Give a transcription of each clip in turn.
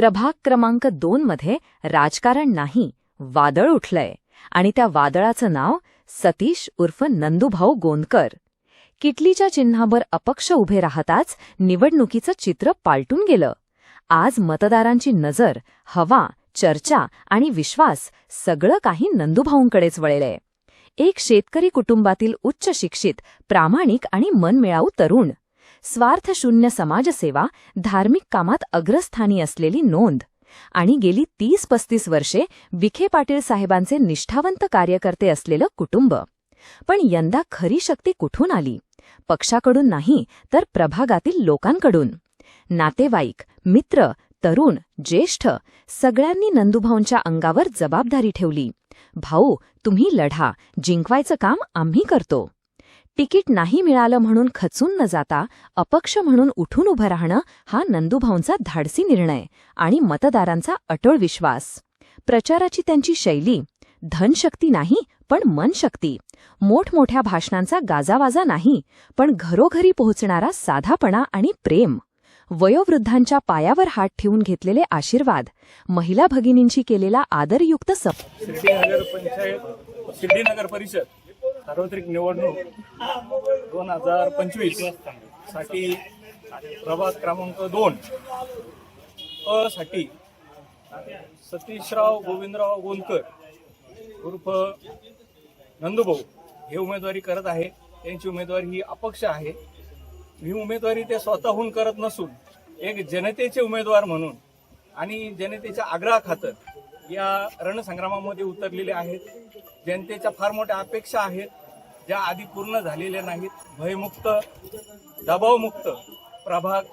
प्रभाग क्रमांक दोन मध्ये राजकारण नाही वादळ उठलंय. आणि त्या वादळाचं नाव सतीश उर्फ नंदूभाऊ गोंदकर. किटलीच्या चिन्हावर अपक्ष उभे राहताच निवडणुकीचं चित्र पालटून गेलं. आज मतदारांची नजर हवा चर्चा आणि विश्वास सगळं काही नंदूभाऊंकडेच वळलंय. एक शेतकरी कुटुंबातील उच्च शिक्षित प्रामाणिक आणि मनमिळाऊ तरुण स्वार्थशून्य समाजसेवा धार्मिक कामात अग्रस्थानी असलेली नोंद. आणि गेली तीस पस्तीस वर्षे विखे पाटील साहेबांचे निष्ठावंत कार्यकर्ते असलेलं कुटुंब. पण यंदा खरी शक्ती कुठून आली? पक्षाकडून नाही तर प्रभागातील लोकांकडून. नातेवाईक मित्र तरुण ज्येष्ठ सगळ्यांनी नंदुभाऊंच्या अंगावर जबाबदारी ठेवली. भाऊ तुम्ही लढा जिंकवायचं काम आम्ही करतो. तिकीट नाही मिळालं म्हणून खचून न जाता अपक्ष म्हणून उठून उभं राहणं हा नंदुभाऊंचा धाडसी निर्णय आणि मतदारांचा अटळ विश्वास. प्रचाराची त्यांची शैली धनशक्ती नाही पण मनशक्ती. मोठमोठ्या भाषणांचा गाजावाजा नाही पण घरोघरी पोहोचणारा साधापणा आणि प्रेम. वयोवृद्धांच्या पायावर हात ठेवून घेतलेले आशीर्वाद महिला भगिनींची केलेला आदरयुक्त सप शिर्डीनगर परिषद. सार्वत्रिक निवडणूक दोन हजार पंचवीससाठी प्रभाग क्रमांक दोन अ साठी सतीशराव गोविंदराव गोंदकर उर्फ नंदुभाऊ हे उमेदवारी करत आहे. त्यांची उमेदवारी ही अपक्ष आहे. ही उमेदवारी ते स्वतःहून करत नसून एक जनतेचे उमेदवार म्हणून आणि जनतेच्या आग्रहाखातर या रणसंग्रामामध्ये उतरलेले आहेत. जनतेच्या फार मोठ्या अपेक्षा आहेत ज्या आधी पूर्ण झालेल्या नाहीत. भयमुक्त दबावमुक्त प्रभाग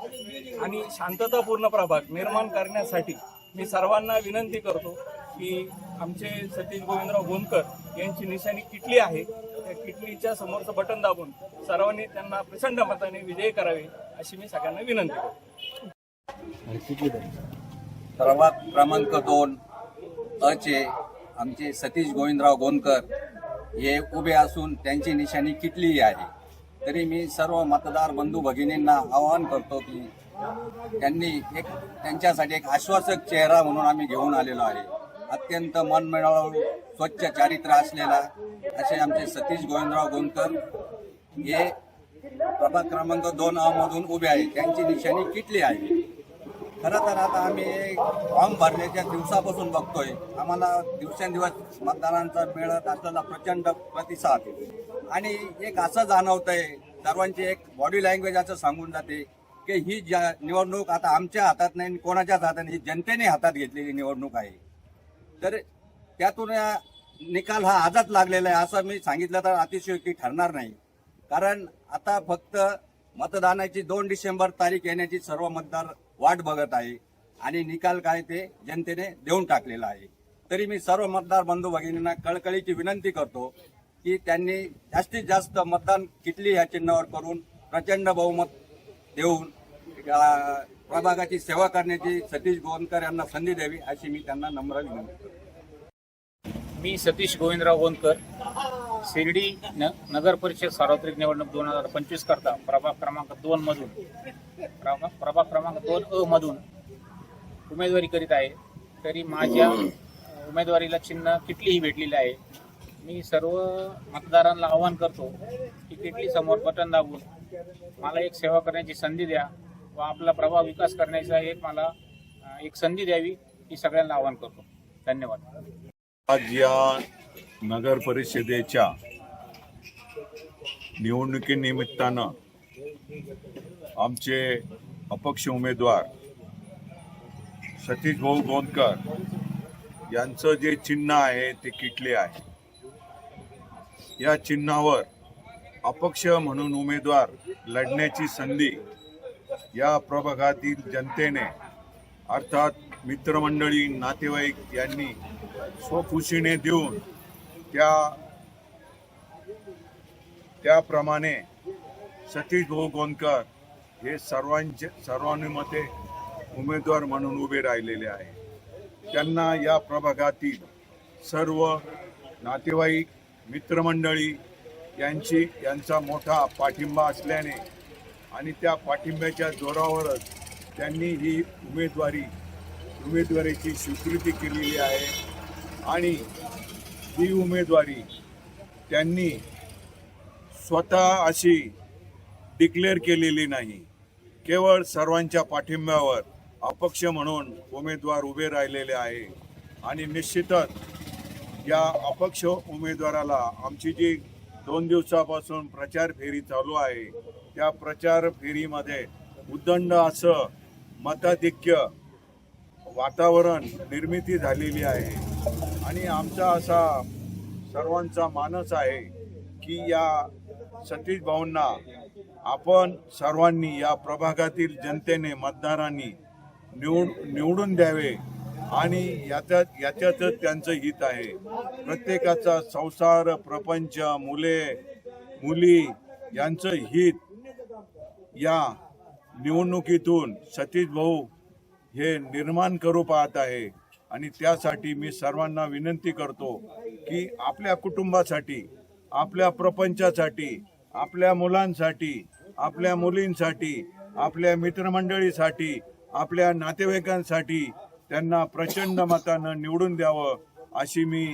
आणि शांततापूर्ण प्रभाग निर्माण करण्यासाठी मी सर्वांना विनंती करतो की आमचे सतीश गोविंदराव गोंदकर यांची निशाणी किटली आहे. त्या किटलीच्या समोरचं बटन दाबून सर्वांनी त्यांना प्रचंड मताने विजयी करावे अशी मी सगळ्यांना विनंती करतो. सर्वात क्रमांक दोन अचे. आमचे सतीश गोविंदराव गोंदकर हे उभे असून त्यांची निशाणी किटलीही आहे. तरी मी सर्व मतदार बंधू भगिनींना आवाहन करतो की त्यांनी एक त्यांच्यासाठी एक आश्वासक चेहरा म्हणून आम्ही घेऊन आलेलो आहे. अत्यंत मनमिळावू स्वच्छ चारित्र्य असलेला असे आमचे सतीश गोविंदराव गोंदकर हे प्रभाग क्रमांक दोन अमधून उभे आहे त्यांची निशाणी किटली आहे. खरं तर आता आम्ही फॉर्म भरण्याच्या दिवसापासून बघतोय. आम्हाला दिवसेंदिवस मतदारांचा मिळत असलेला प्रचंड प्रतिसाद आणि एक असं जाणवतंय सर्वांची एक बॉडी लँग्वेज असं सांगून जाते की ही ज्या निवडणूक आता आमच्या हातात नाही आणि कोणाच्याच हातात नाही ही जनतेने हातात घेतलेली निवडणूक आहे. तर त्यातून या निकाल हा आजच लागलेला आहे असं मी सांगितलं तर अतिशयोक्ती ठरणार नाही. कारण आता फक्त मतदानाची दोन डिसेंबर तारीख येण्याची सर्व मतदार वाट बघत आहे आणि निकाल काय ते जनतेने देऊन टाकलेला आहे. तरी मी सर्व मतदार बंधू भगिनींना कळकळीची विनंती करतो की त्यांनी जास्तीत जास्त मतदान किटली ह्या चिन्हावर करून प्रचंड बहुमत देऊन प्रभागाची सेवा करण्याची सतीश गोवनकर यांना संधी द्यावी अशी मी त्यांना नम्र विनंती करतो. मी सतीश गोविंदराव गोंदकर. शिर्डी न नगर परिषद सार्वत्रिक निवडणूक दोन हजार पंचवीस करता प्रभाग क्रमांक दोन मधून प्रभाग प्रभाग क्रमांक दोन अ मधून उमेदवारी करीत आहे. तरी माझ्या उमेदवारीला चिन्ह किटलीही भेटलेली आहे. मी सर्व मतदारांना आवाहन करतो की किटली समोर बटन दाबून मला एक सेवा करण्याची संधी द्या व आपला प्रभाव विकास करण्याचा एक मला एक संधी द्यावी ही सगळ्यांना आवाहन करतो. धन्यवाद. आज या नगर परिषदेच्या निवडणुकीनिमित्तानं आमचे अपक्ष उमेदवार सतीश भाऊ गोंदकर यांचं जे चिन्ह आहे ते किटले आहे. या चिन्हावर अपक्ष म्हणून उमेदवार लढण्याची संधी या प्रभागातील जनतेने अर्थात मित्रमंडळी नातेवाईक यांनी स्वखुशीने देऊन त्या त्याप्रमाणे सतीश भाऊ गोंदकर हे सर्वांचे सर्वानुमते उमेदवार म्हणून उभे राहिलेले आहे त्यांना या प्रभागातील सर्व नातेवाईक मित्रमंडळी यांची यांचा मोठा पाठिंबा असल्याने आणि त्या पाठिंब्याच्या जोरावरच त्यांनी ही उमेदवारी उमेदवारीची स्वीकृती केलेली आहे. आणि ही उमेदवारी त्यांनी स्वतः अशी डिक्लेअर केलेली नाही. केवळ सर्वांच्या पाठिंब्यावर अपक्ष म्हणून उमेदवार उभे राहिलेले आहे. आणि निश्चितच या अपक्ष उमेदवाराला आमची जी दोन दिवसापासून प्रचार फेरी चालू आहे त्या प्रचार फेरीमध्ये उदंड असं मताधिक्य वातावरण निर्मिती झालेली आहे. आणि आमचा असा सर्वांचा मानस आहे की या सतीश भाऊंना आपण सर्वांनी या प्रभागातील जनतेने मतदारांनी निवड निवडून द्यावे आणि याच्यात याच्यातच त्यांचं हित आहे. प्रत्येकाचा संसार प्रपंच मुले मुली यांचं हित या निवडणुकीतून सतीश भाऊ हे निर्माण करू पाहत आहे. आणि त्यासाठी मी सर्वांना विनंती करतो की आपल्या कुटुंबासाठी आपल्या प्रपंचासाठी आपल्या मुलांसाठी आपल्या मुलींसाठी आपल्या मित्रमंडळीसाठी आपल्या नातेवाईकांसाठी त्यांना प्रचंड मतानं निवडून द्यावं अशी मी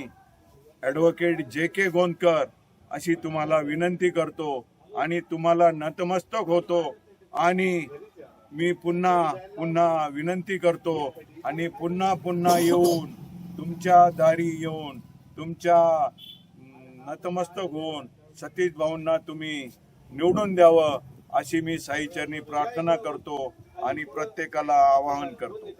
ॲडव्होकेट जे के गोंदकर अशी तुम्हाला विनंती करतो आणि तुम्हाला नतमस्तक होतो. आणि मी पुन्हा पुन्हा विनंती करतो आणि पुन्हा पुन्हा येऊन तुमच्या दारी येऊन तुमच्या नतमस्तक होऊन सतीश भाऊंना तुम्ही निवडून द्यावं अशी मी साईचरणी प्रार्थना करतो आणि प्रत्येकाला आवाहन करतो.